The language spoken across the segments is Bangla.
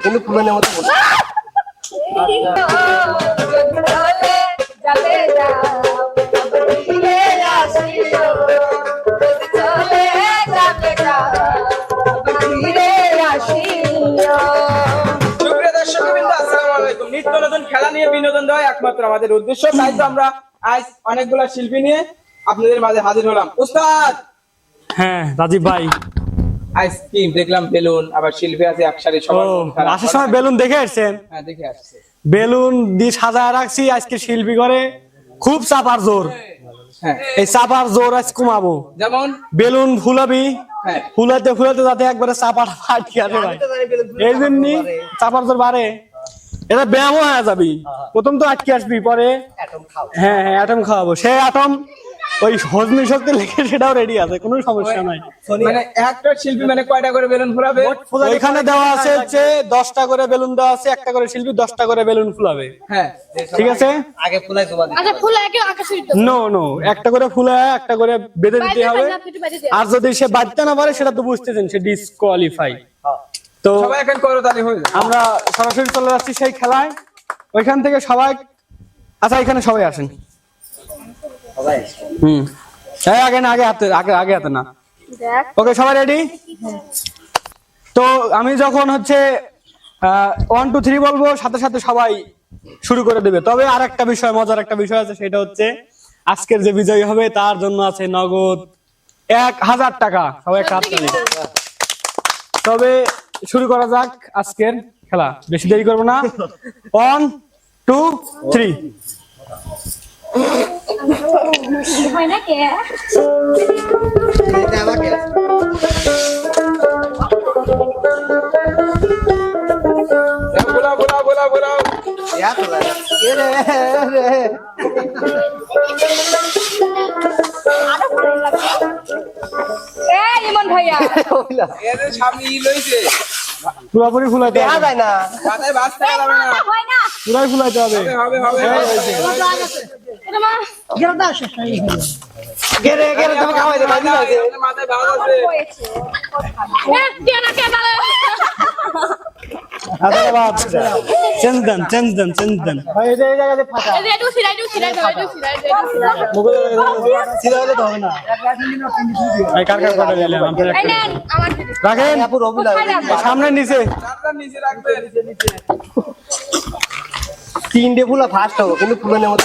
কিন্তু কুমানের মতো বলছে। সুপ্রিয় দর্শকবৃন্দ, আসসালামু আলাইকুম। নিত্য নতুন খেলা নিয়ে বিনোদন দেওয়া একমাত্র আমাদের উদ্দেশ্য তাই তো আমরা আজ অনেকগুলা শিল্পী নিয়ে আপনাদের মাঝে হাজির হলাম উস্তাদ হ্যাঁ রাজীব ভাই আইসক্রিম দেখলাম বেলুন আবার শিল্পী আছে একসাথে ও সবার আসার সময় বেলুন দেখে আসছেন? হ্যাঁ দেখে আসছে। বেলুন দিয়ে সাজায় রাখছি আজকে শিল্পী করে খুব চাপার জোর। হ্যাঁ। এই চাপার জোর আজ কমাবো। যেমন? বেলুন ফুলাবি হ্যাঁ। ফুলাতে ফুলাতে যাতে একবারে চাপাটা ফাটি আসে ভাই। এই জন্যই চাপার জোর বাড়ে। এটা ব্যায়ামও হয়ে যাবি। প্রথম তো আটকে আসবি পরে। হ্যাঁ হ্যাঁ অ্যাটম খাওয়াবো। সে অ্যাটম ওই হজমি শক্তি লেগে সেটাও রেডি আছে কোনো সমস্যা নাই। মানে একটা শিল্পী মানে কয়টা করে বেলুন ফুলাবে? ওইখানে দেওয়া আছে হচ্ছে দশটা করে বেলুন দেওয়া আছে একটা করে শিল্পী দশটা করে বেলুন ফুলাবে। হ্যাঁ। ঠিক আছে? আগে ফুলাই জমা আচ্ছা ফুল একে আকাশে নো নো একটা করে ফুলে একটা করে বেঁধে দিতে হবে। আর যদি সে বাঁধতে না পারে সেটা তো বুঝতেছেন সে ডিসকোয়ালিফাই তো সবাই এখন করতালি হয়ে যায় আমরা সরাসরি চলে যাচ্ছি সেই খেলায়। ওইখান থেকে সবাই আচ্ছা এখানে সবাই আসেন। হুম। এই আগে না আগে হাতে আগে আগে হাতে না। ওকে সবাই রেডি তো আমি যখন হচ্ছে ওয়ান টু থ্রি বলব সাথে সাথে সবাই শুরু করে দেবে। তবে আর একটা বিষয় মজার একটা বিষয় আছে সেটা হচ্ছে আজকের যে বিজয়ী হবে তার জন্য আছে নগদ এক হাজার টাকা। সবাই একটা হাততালি। তবে শুরু করা যাক আজকের খেলা। বেশি দেরি করব না। ওয়ান টু থ্রি হয় না। কে আমাকে এই ইমন ভাইয়া। এদের লইছে পুরোপুরি ফুলাইতে দেখা হবে যায় না মাথায় বাস থাকা যাবে না হয় না পুরাই ফুলাইতে হবে হবে রাখেন সামনে নিচে তিনটে ফুলা ফার্স্ট হব কিন্তু কুমানের মতো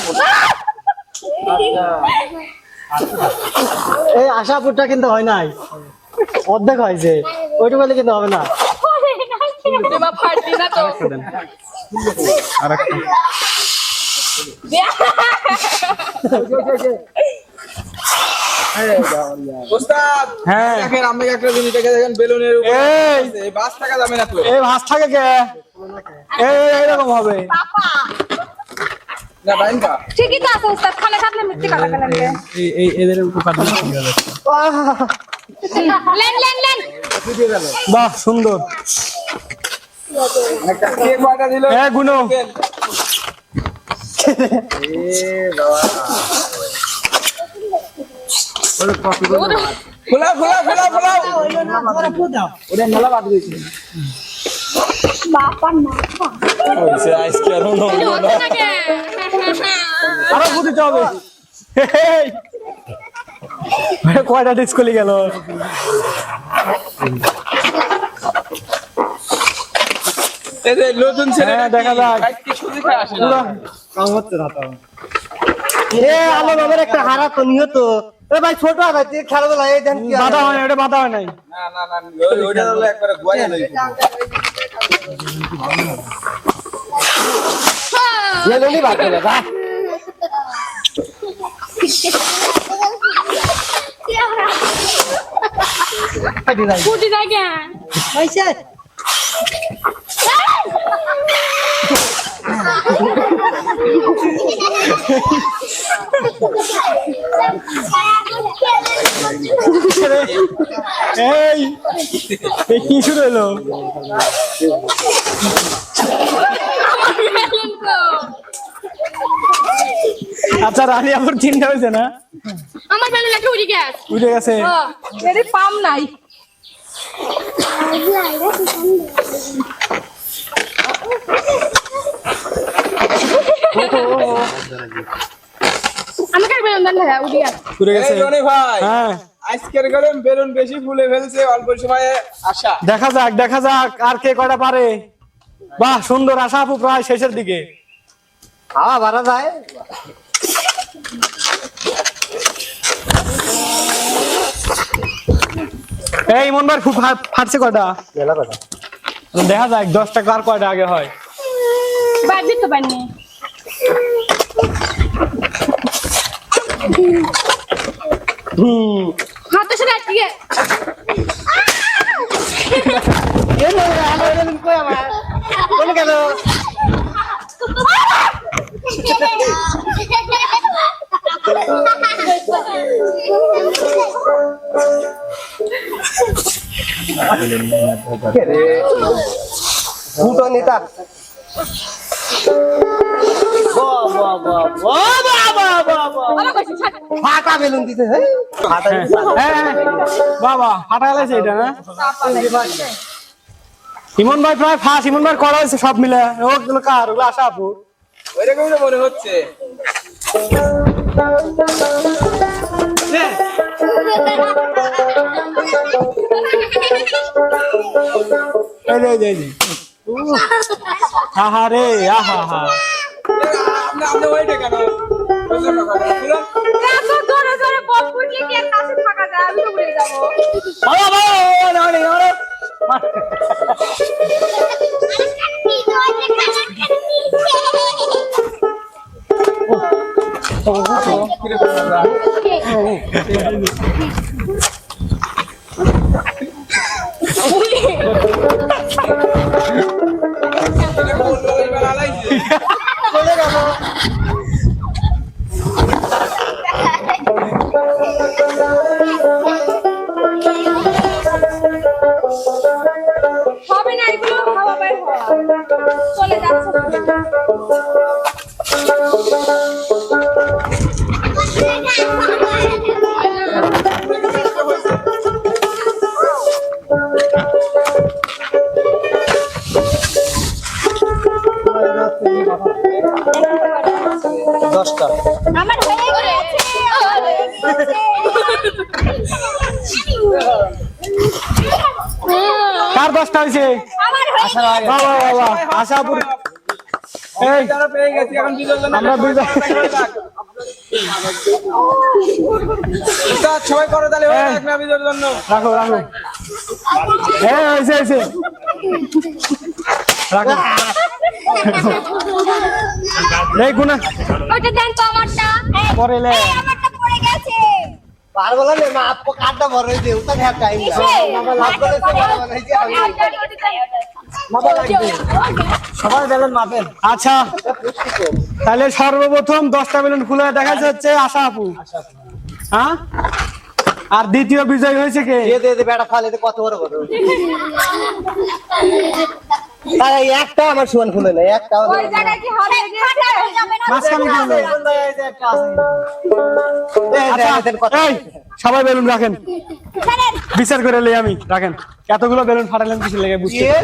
এই আশাপুরটা কিন্তু হয় নাই অর্ধেক হয়েছে ওইটুকু বলে কিন্তু হবে না হ্যাঁ। আমি একটা জিনিস দেখে দেখেন বেলুনের উপর এই। বাস থাকা যাবে না তো এই ভাস থাকে কে এইরকম হবে ঠিকই তো আছে উস্তাদ। খানে খাতলে মিষ্টি কাটা কাটা এই এই এদের উপকার দিলে হবে। লেন লেন লেন। বাহ সুন্দর। একটা কে কয়টা দিল। এ গুনো। খোলা খোলা খোলা খোলা। ওটা মেলা বাদ দিয়েছে। বাপা না। আরও বুঝতে হবে কয়টা ডিসকলি গেল? যে নতুন ছেলে হ্যাঁ, দেখা যাক। এ আলো বাবার একটা হারা তো নিহত। এ ভাই ছোট ভাই তুই খেলাধুলা এই দেন কি বাধা হয় না ওটা বাধা হয় নাই। না না না ওইটা হলো একবারে ফুটি যায় কে হয়েছে এই কি শুরু হলো? আচ্ছা রানী আমার চিন্তা হয়েছে না? আমার বেলা লাগে উড়ে গেছে। উড়ে গেছে? এর পাম নাই। আমাকে বেলুন দেন উড়ে গেছে। উড়ে গেছে। ভাই হ্যাঁ। আজকের গরম বেলুন বেশি ফুলে ফেলছে অল্প সময়ে আশা দেখা যাক দেখা যাক আর কে কয়টা পারে। বাহ সুন্দর আশা আপু প্রায় শেষের দিকে। খাওয়া বাড়া যায়। এই মন ভাই খুব ফাটছে কয়টা? দেখা যাক দশটা কার কয়টা আগে হয়। দিতে পারিনি হুম হাত তো সেটা আটকে। কোন? গেল ফুটো নেতা আমার কাছে ছাড় ফাটা বেলুন দিতে বাবা। ফাটা গেছে এটা না ইমন ভাই প্রায় ফাঁস ইমন ভাই করা হয়েছে সব মিলে। ওগুলো কার? ওগুলো আশা আপু। ওইরকমই তো মনে হচ্ছে। আহা রে আহা হা আপনি ওইটা কেন? বুঝলাম না কথা। শুনুন, এত গেছে। আমরা সবাই করো তাহলে রাখো রাখো। হ্যাঁ রাখো। গুনা পরে লে এই, আমারটা পড়ে গেছে হ্যাঁ মাপা লাগবে সবাই বেলুন মাপেন আচ্ছা তাহলে সর্বপ্রথম দশটা বেলুন খুলে দেখা যাচ্ছে আশা আপু হ্যাঁ আর দ্বিতীয় বিজয় হয়েছে কে দে দে দে বেটা ফালে কত বড় বড় একটা আমার সুয়ান খুলে নাই একটা ওই জায়গায় কি হবে মাঝখানে কি সবাই বেলুন রাখেন। বিচার করে লে আমি রাখেন। এতগুলো বেলুন ফাটালেন কিছু লেগে বুঝতে রানি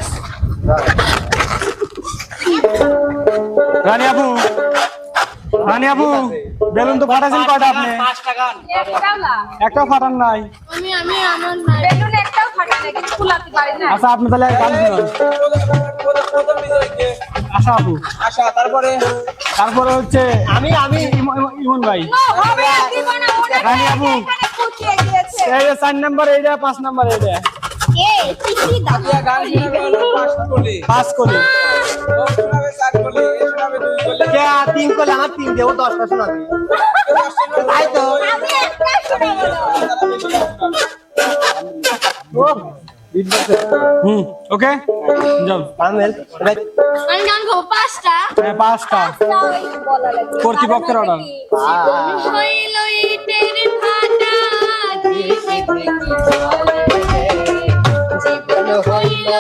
রানী আপু রানী আপু বেলুন তো ফাটাছেন কয়টা আপনি? একটাও না। ফাটান নাই। আমি আমি আমার বেলুন একটাও ফাটা না কিন্তু ফুলাতে পারি না আচ্ছা আপনি তাহলে গান শুনান। আশা আপু। আশা তারপরে? তারপরে হচ্ছে আমি আমি। ইম- ইম- ইমন ভাই। রানী আপু। কুচিয়ে গিয়েছে এই যে চার নাম্বার এইটা পাঁচ নাম্বার এইটা পাঁচ কলি। তিন করলে আমার তিন দেবো দশটা শোনাবি তাই তো। ওকে? যাও। পাঁচটা। হ্যাঁ, পাঁচটা। কর্তৃপক্ষের অর্ডার হইল।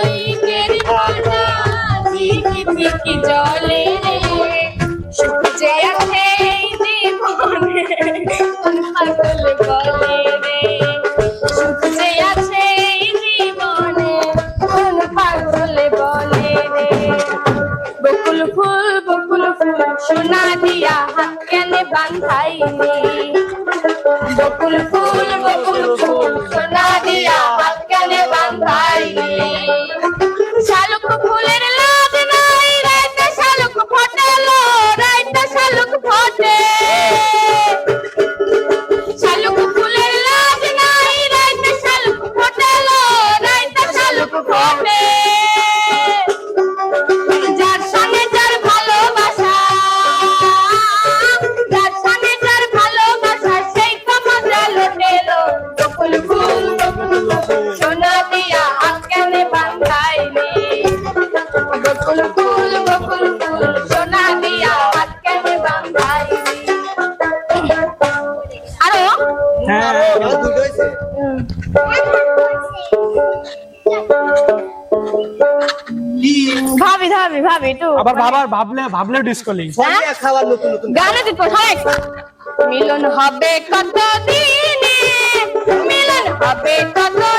দিকে জলে রে। God, আবার বাবার ভাবলে ভাবলে ডিস্কো গানে দিত মিলন হবে কত দিনে মিলন হবে কত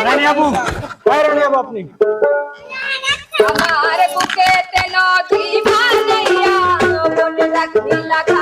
রানী আপু হ্যাঁ রানী আপু আপনি। আমার বুকেতে নদী মানাইয়া মন রাখি লাখা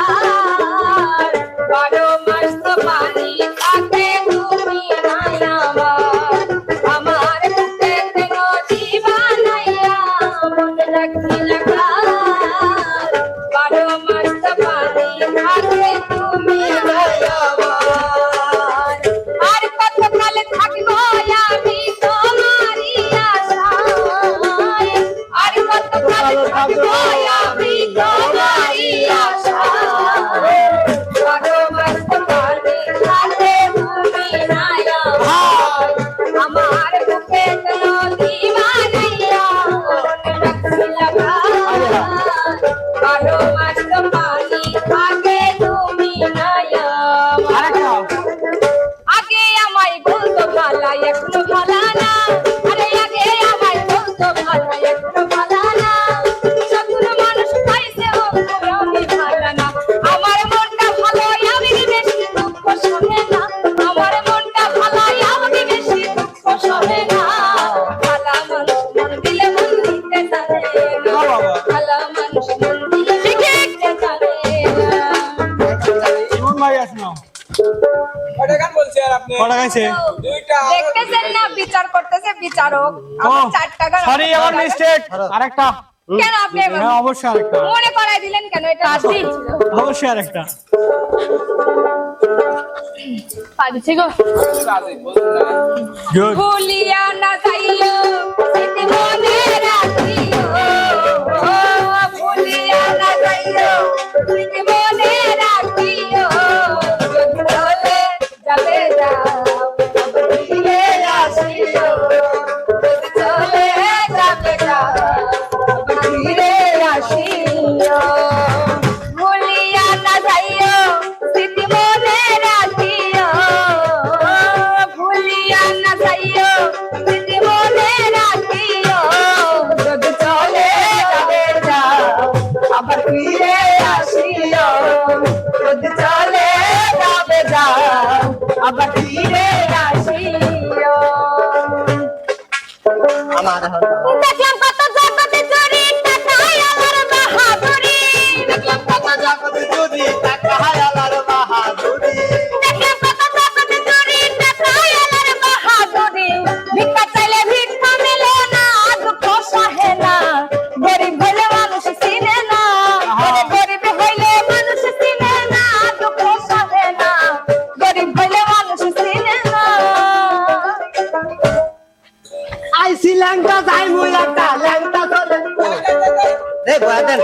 কটা গাইছে? দেখতেছেন না বিচার করতেছে বিচারক আমার চার টাকা সরি আমার মিস্টেক আরেকটা। কেন আপনি হ্যাঁ অবশ্যই আরেকটা। মনে করাই দিলেন কেন? এটা আসি অবশ্যই আরেকটা। পারছি গো। ভুলিয়া না အပတိရေရာရှိယောအမှားတယ်ဟုတ်တယ် বয়া দেন।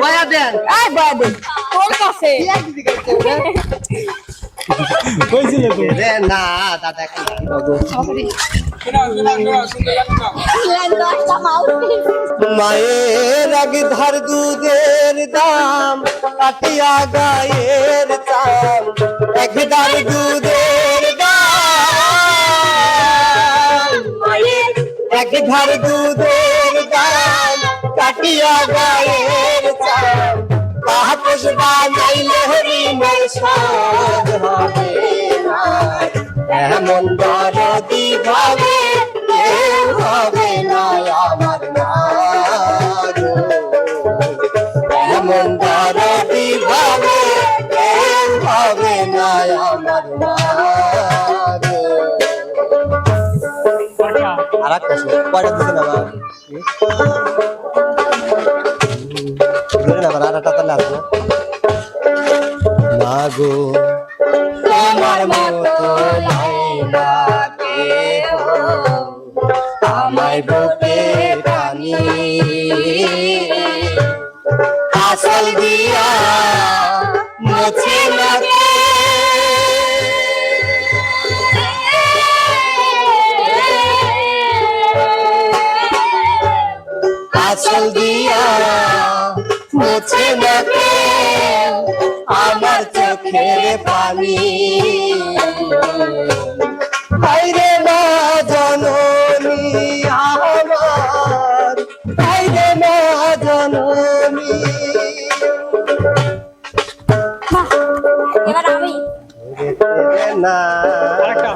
বয়া দেন। এই বয়াদি তোর কাছে? কইছিল তো। রে না দাদা কি মায়ের আগে ধার দুধের দাম কাটিয়া গায়ের চাম এক ধার দুধের দাম। এক ধার দুধের দাম। কাটিয়া গায়ের চাম কাহাপস বানাইলে হরিণের সাজ হবে এমন দরদি ভাবে কেউ হবে না আমার। এমন দরদি ভাবে কেউ হবে না আমার না। আর একটা কয়টা দিছে না গো। তোমার মতো লাইলা আমায় বুকে টানি আসল দিয়া মুছে না আসল দিয়া মুছে না কেউ আমার চোখের পানি বাইরে মা জননী আমার। বাইরে মা জননী। এবার আমি। না। আরেকটা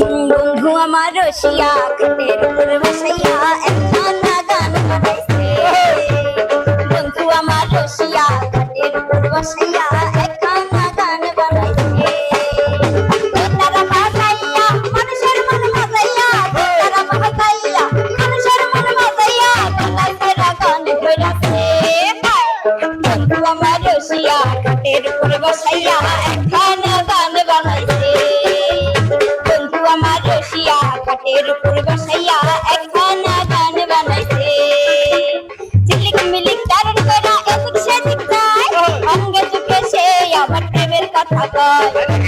বন্ধু আমার রসিয়া খাটের উপর বসাইয়া একখানা বসাইয়া একখানা গান বানাইছে ঝিলিক মিলিক কারণ করা এদিক সেদিক যায় অঙ্গে চোখে সে আমার প্রেমের কথা কয়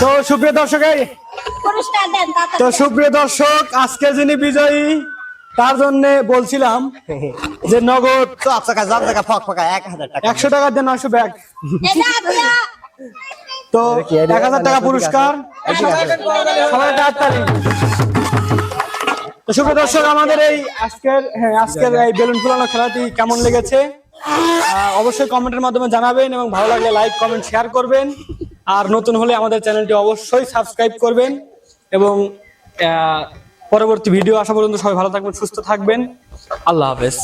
তো সুপ্রিয় দর্শক তো সুপ্রিয় দর্শক আজকে যিনি বিজয়ী তার জন্য বলছিলাম যে নগদ টাকা টাকা ফক ফকা এক হাজার টাকা। একশো টাকার দিয়ে নয়শো ব্যাগ। তো এক হাজার টাকা পুরস্কার। সবাই তো শুভ দর্শক আমাদের এই আজকের হ্যাঁ আজকের এই বেলুন ফুলানো খেলাটি কেমন লেগেছে? অবশ্যই কমেন্টের মাধ্যমে জানাবেন এবং ভালো লাগলে লাইক কমেন্ট শেয়ার করবেন। আর নতুন হলে আমাদের চ্যানেলটি অবশ্যই সাবস্ক্রাইব করবেন এবং পরবর্তী ভিডিও আসা পর্যন্ত সবাই ভালো থাকবেন, সুস্থ থাকবেন। আল্লাহ হাফেজ।